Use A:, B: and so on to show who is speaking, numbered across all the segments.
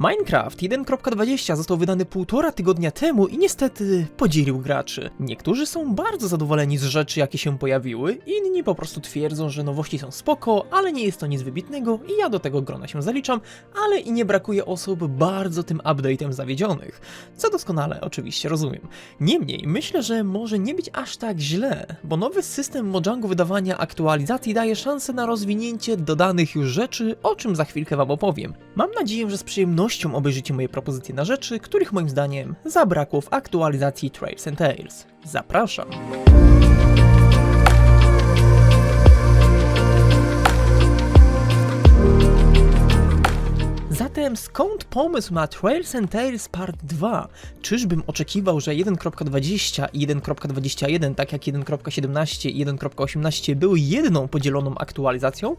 A: Minecraft 1.20 został wydany półtora tygodnia temu i niestety podzielił graczy. Niektórzy są bardzo zadowoleni z rzeczy, jakie się pojawiły, inni po prostu twierdzą, że nowości są spoko, ale nie jest to nic wybitnego i ja do tego grona się zaliczam, ale i nie brakuje osób bardzo tym update'em zawiedzionych, co doskonale oczywiście rozumiem. Niemniej, myślę, że może nie być aż tak źle, bo nowy system Mojangu wydawania aktualizacji daje szansę na rozwinięcie dodanych już rzeczy, o czym za chwilkę wam opowiem. Mam nadzieję, że z przyjemnością obejrzycie moje propozycje na rzeczy, których moim zdaniem zabrakło w aktualizacji Trails and Tales. Zapraszam! Zatem skąd pomysł na Trails and Tales Part 2? Czyżbym oczekiwał, że 1.20 i 1.21, tak jak 1.17 i 1.18 były jedną podzieloną aktualizacją?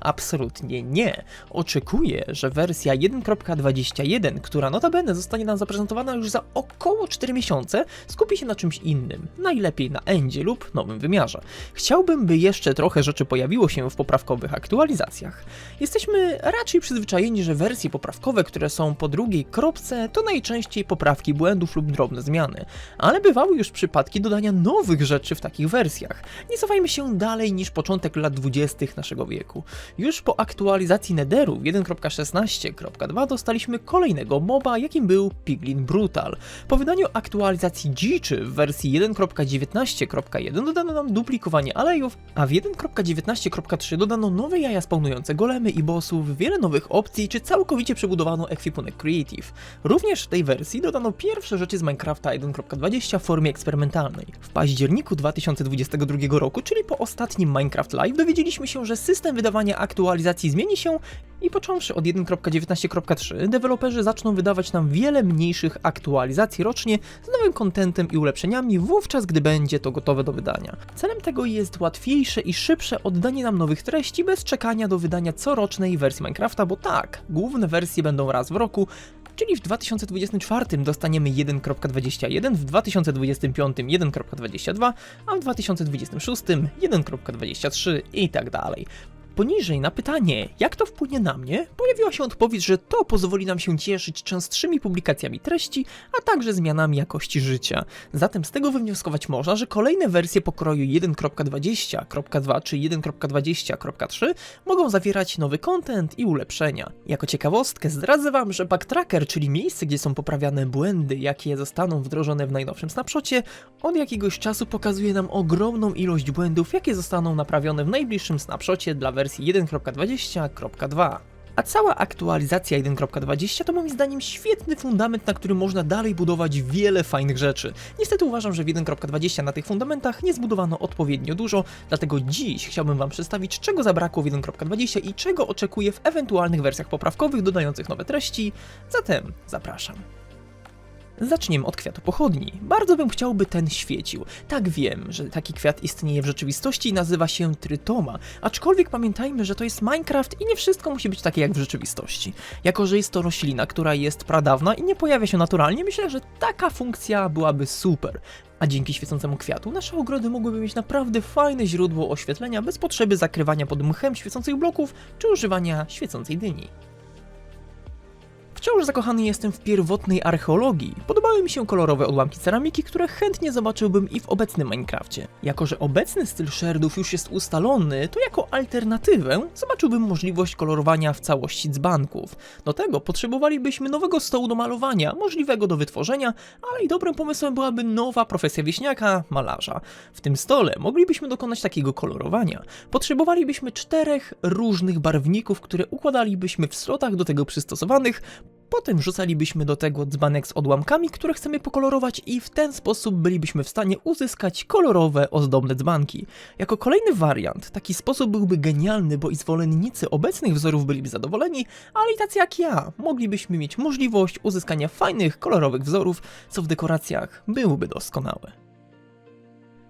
A: Absolutnie nie. Oczekuję, że wersja 1.21, która notabene zostanie nam zaprezentowana już za około 4 miesiące, skupi się na czymś innym, najlepiej na endzie lub nowym wymiarze. Chciałbym, by jeszcze trochę rzeczy pojawiło się w poprawkowych aktualizacjach. Jesteśmy raczej przyzwyczajeni, że wersje poprawkowe, które są po drugiej kropce, to najczęściej poprawki błędów lub drobne zmiany, ale bywały już przypadki dodania nowych rzeczy w takich wersjach. Nie cofajmy się dalej niż początek lat 20. naszego wieku. Już po aktualizacji Netheru w 1.16.2 dostaliśmy kolejnego moba, jakim był Piglin Brutal. Po wydaniu aktualizacji dziczy w wersji 1.19.1 dodano nam duplikowanie alejów, a w 1.19.3 dodano nowe jaja spawnujące golemy i bossów, wiele nowych opcji, czy całkowicie przebudowano ekwipunek Creative. Również w tej wersji dodano pierwsze rzeczy z Minecrafta 1.20 w formie eksperymentalnej. W październiku 2022 roku, czyli po ostatnim Minecraft Live, dowiedzieliśmy się, że system wydawania aktualizacji zmieni się i począwszy od 1.19.3 deweloperzy zaczną wydawać nam wiele mniejszych aktualizacji rocznie z nowym kontentem i ulepszeniami wówczas, gdy będzie to gotowe do wydania. Celem tego jest łatwiejsze i szybsze oddanie nam nowych treści bez czekania do wydania corocznej wersji Minecrafta, bo tak, główne wersje będą raz w roku, Czyli w 2024 dostaniemy 1.21, w 2025 1.22, a w 2026 1.23 i tak dalej. Poniżej na pytanie, jak to wpłynie na mnie, pojawiła się odpowiedź, że to pozwoli nam się cieszyć częstszymi publikacjami treści, a także zmianami jakości życia. Zatem z tego wywnioskować można, że kolejne wersje pokroju 1.20.2 czy 1.20.3 mogą zawierać nowy content i ulepszenia. Jako ciekawostkę zdradzę wam, że Backtracker, czyli miejsce, gdzie są poprawiane błędy, jakie zostaną wdrożone w najnowszym snapshocie, od jakiegoś czasu pokazuje nam ogromną ilość błędów, jakie zostaną naprawione w najbliższym snapshocie dla wersji 1.20.2. A cała aktualizacja 1.20 to moim zdaniem świetny fundament, na którym można dalej budować wiele fajnych rzeczy. Niestety uważam, że w 1.20 na tych fundamentach nie zbudowano odpowiednio dużo, dlatego dziś chciałbym Wam przedstawić, czego zabrakło w 1.20 i czego oczekuję w ewentualnych wersjach poprawkowych dodających nowe treści. Zatem zapraszam. Zaczniemy od kwiatu pochodni. Bardzo bym chciał, by ten świecił. Tak wiem, że taki kwiat istnieje w rzeczywistości i nazywa się trytoma, aczkolwiek pamiętajmy, że to jest Minecraft i nie wszystko musi być takie jak w rzeczywistości. Jako, że jest to roślina, która jest pradawna i nie pojawia się naturalnie, myślę, że taka funkcja byłaby super. A dzięki świecącemu kwiatu nasze ogrody mogłyby mieć naprawdę fajne źródło oświetlenia bez potrzeby zakrywania pod mchem świecących bloków czy używania świecącej dyni. Wciąż zakochany jestem w pierwotnej archeologii. Podobały mi się kolorowe odłamki ceramiki, które chętnie zobaczyłbym i w obecnym Minecrafcie. Jako, że obecny styl sherdów już jest ustalony, to jako alternatywę zobaczyłbym możliwość kolorowania w całości dzbanków. Do tego potrzebowalibyśmy nowego stołu do malowania, możliwego do wytworzenia, ale i dobrym pomysłem byłaby nowa profesja wieśniaka, malarza. W tym stole moglibyśmy dokonać takiego kolorowania. Potrzebowalibyśmy czterech różnych barwników, które układalibyśmy w slotach do tego przystosowanych, Potem wrzucalibyśmy do tego dzbanek z odłamkami, które chcemy pokolorować i w ten sposób bylibyśmy w stanie uzyskać kolorowe, ozdobne dzbanki. Jako kolejny wariant, taki sposób byłby genialny, bo i zwolennicy obecnych wzorów byliby zadowoleni, ale i tacy jak ja, moglibyśmy mieć możliwość uzyskania fajnych, kolorowych wzorów, co w dekoracjach byłoby doskonałe.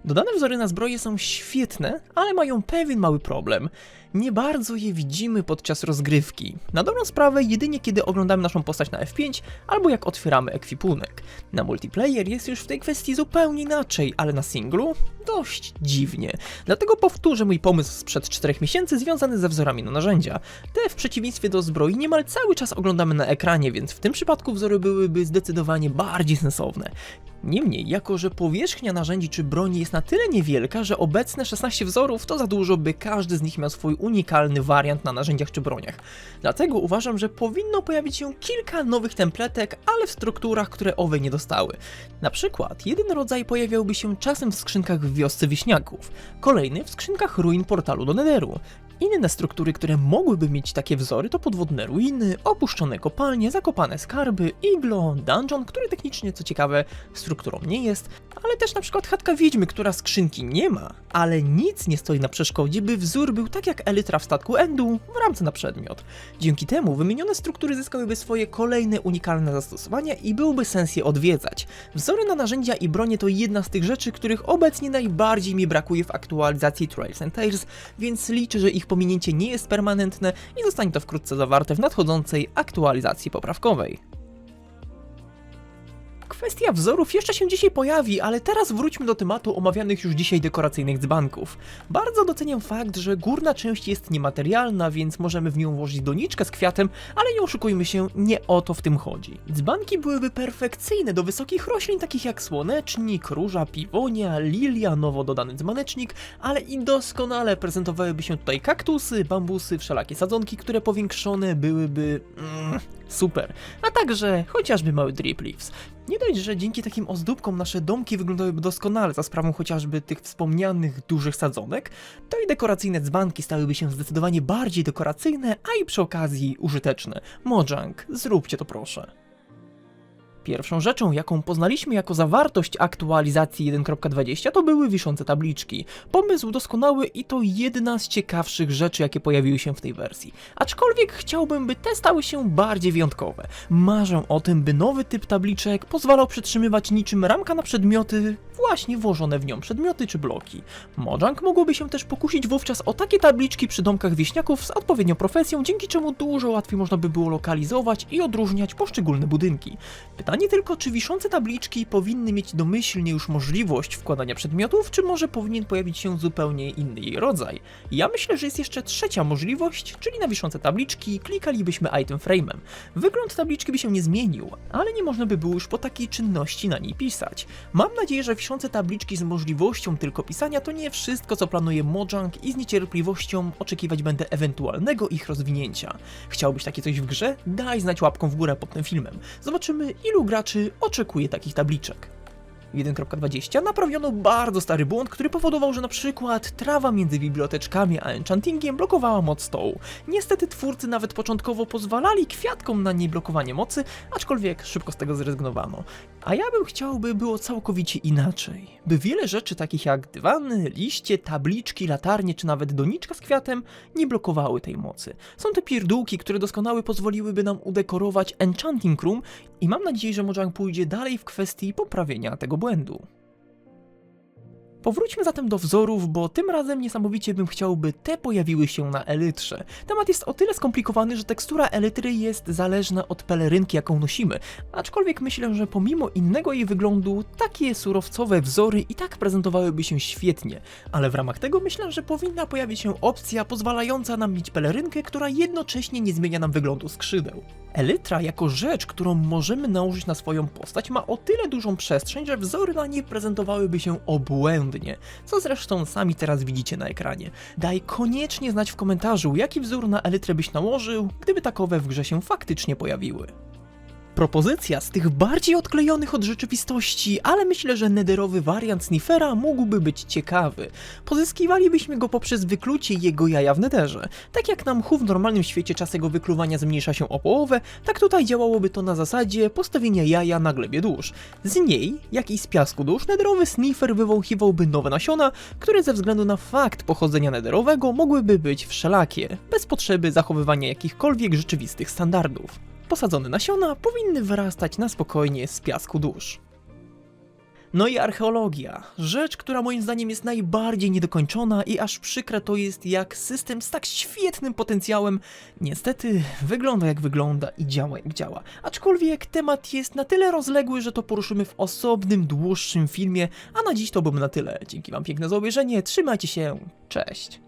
A: Dodane wzory na zbroję są świetne, ale mają pewien mały problem. Nie bardzo je widzimy podczas rozgrywki. Na dobrą sprawę jedynie kiedy oglądamy naszą postać na F5 albo jak otwieramy ekwipunek. Na multiplayer jest już w tej kwestii zupełnie inaczej, ale na singlu dość dziwnie. Dlatego powtórzę mój pomysł sprzed 4 miesięcy związany ze wzorami na narzędzia. Te w przeciwieństwie do zbroi niemal cały czas oglądamy na ekranie, więc w tym przypadku wzory byłyby zdecydowanie bardziej sensowne. Niemniej, jako że powierzchnia narzędzi czy broni jest na tyle niewielka, że obecne 16 wzorów to za dużo, by każdy z nich miał swój unikalny wariant na narzędziach czy broniach. Dlatego uważam, że powinno pojawić się kilka nowych templetek, ale w strukturach, które owe nie dostały. Na przykład, jeden rodzaj pojawiałby się czasem w skrzynkach w wiosce wieśniaków, kolejny w skrzynkach ruin portalu do Netheru. Inne struktury, które mogłyby mieć takie wzory to podwodne ruiny, opuszczone kopalnie, zakopane skarby, iglo, dungeon, który technicznie co ciekawe strukturą nie jest, ale też na przykład chatka wiedźmy, która skrzynki nie ma, ale nic nie stoi na przeszkodzie, by wzór był tak jak elytra w statku Endu w ramce na przedmiot. Dzięki temu wymienione struktury zyskałyby swoje kolejne unikalne zastosowania i byłby sens je odwiedzać. Wzory na narzędzia i bronie to jedna z tych rzeczy, których obecnie najbardziej mi brakuje w aktualizacji Trails and Tales, więc liczę, że ich pominięcie nie jest permanentne i zostanie to wkrótce zawarte w nadchodzącej aktualizacji poprawkowej. Kwestia wzorów jeszcze się dzisiaj pojawi, ale teraz wróćmy do tematu omawianych już dzisiaj dekoracyjnych dzbanków. Bardzo doceniam fakt, że górna część jest niematerialna, więc możemy w nią włożyć doniczkę z kwiatem, ale nie oszukujmy się, nie o to w tym chodzi. Dzbanki byłyby perfekcyjne do wysokich roślin takich jak słonecznik, róża, piwonia, lilia, nowo dodany dzbanecznik, ale i doskonale prezentowałyby się tutaj kaktusy, bambusy, wszelakie sadzonki, które powiększone byłyby... Mm, super. A także chociażby mały drip leaves. Nie dość, że dzięki takim ozdóbkom nasze domki wyglądałyby doskonale za sprawą chociażby tych wspomnianych dużych sadzonek, to i dekoracyjne dzbanki stałyby się zdecydowanie bardziej dekoracyjne, a i przy okazji użyteczne. Mojang, zróbcie to proszę. Pierwszą rzeczą, jaką poznaliśmy jako zawartość aktualizacji 1.20 to były wiszące tabliczki. Pomysł doskonały i to jedna z ciekawszych rzeczy, jakie pojawiły się w tej wersji. Aczkolwiek chciałbym, by te stały się bardziej wyjątkowe. Marzę o tym, by nowy typ tabliczek pozwalał przytrzymywać niczym ramka na przedmioty właśnie włożone w nią przedmioty czy bloki. Mojang mogłoby się też pokusić wówczas o takie tabliczki przy domkach wieśniaków z odpowiednią profesją, dzięki czemu dużo łatwiej można by było lokalizować i odróżniać poszczególne budynki. Tylko, czy wiszące tabliczki powinny mieć domyślnie już możliwość wkładania przedmiotów, czy może powinien pojawić się zupełnie inny jej rodzaj? Ja myślę, że jest jeszcze trzecia możliwość, czyli na wiszące tabliczki klikalibyśmy item frame'em. Wygląd tabliczki by się nie zmienił, ale nie można by było już po takiej czynności na niej pisać. Mam nadzieję, że wiszące tabliczki z możliwością tylko pisania to nie wszystko, co planuje Mojang i z niecierpliwością oczekiwać będę ewentualnego ich rozwinięcia. Chciałbyś takie coś w grze? Daj znać łapką w górę pod tym filmem. Zobaczymy, ilu graczy oczekuje takich tabliczek. W 1.20 naprawiono bardzo stary błąd, który powodował, że na przykład trawa między biblioteczkami a enchantingiem blokowała moc stołu. Niestety twórcy nawet początkowo pozwalali kwiatkom na niej blokowanie mocy, aczkolwiek szybko z tego zrezygnowano. A ja bym chciał, by było całkowicie inaczej. By wiele rzeczy takich jak dywany, liście, tabliczki, latarnie czy nawet doniczka z kwiatem nie blokowały tej mocy. Są te pierdółki, które doskonale pozwoliłyby nam udekorować Enchanting Room i mam nadzieję, że Mojang pójdzie dalej w kwestii poprawienia tego błędu. Powróćmy zatem do wzorów, bo tym razem niesamowicie bym chciał, by te pojawiły się na elytrze. Temat jest o tyle skomplikowany, że tekstura elytry jest zależna od pelerynki, jaką nosimy, aczkolwiek myślę, że pomimo innego jej wyglądu, takie surowcowe wzory i tak prezentowałyby się świetnie, ale w ramach tego myślę, że powinna pojawić się opcja pozwalająca nam mieć pelerynkę, która jednocześnie nie zmienia nam wyglądu skrzydeł. Elytra jako rzecz, którą możemy nałożyć na swoją postać ma o tyle dużą przestrzeń, że wzory na niej prezentowałyby się obłędnie, co zresztą sami teraz widzicie na ekranie. Daj koniecznie znać w komentarzu, jaki wzór na elytrę byś nałożył, gdyby takowe w grze się faktycznie pojawiły. Propozycja z tych bardziej odklejonych od rzeczywistości, ale myślę, że nederowy wariant Sniffera mógłby być ciekawy. Pozyskiwalibyśmy go poprzez wyklucie jego jaja w nederze. Tak jak na mchu w normalnym świecie czas jego wykluwania zmniejsza się o połowę, tak tutaj działałoby to na zasadzie postawienia jaja na glebie dusz. Z niej, jak i z piasku dusz, nederowy Sniffer wywąchiwałby nowe nasiona, które ze względu na fakt pochodzenia nederowego mogłyby być wszelakie, bez potrzeby zachowywania jakichkolwiek rzeczywistych standardów posadzone nasiona powinny wyrastać na spokojnie z piasku dusz. No i archeologia. Rzecz, która moim zdaniem jest najbardziej niedokończona i aż przykre to jest, jak system z tak świetnym potencjałem niestety wygląda jak wygląda i działa jak działa. Aczkolwiek temat jest na tyle rozległy, że to poruszymy w osobnym, dłuższym filmie, a na dziś to byłoby na tyle. Dzięki wam piękne za obejrzenie, trzymajcie się, cześć!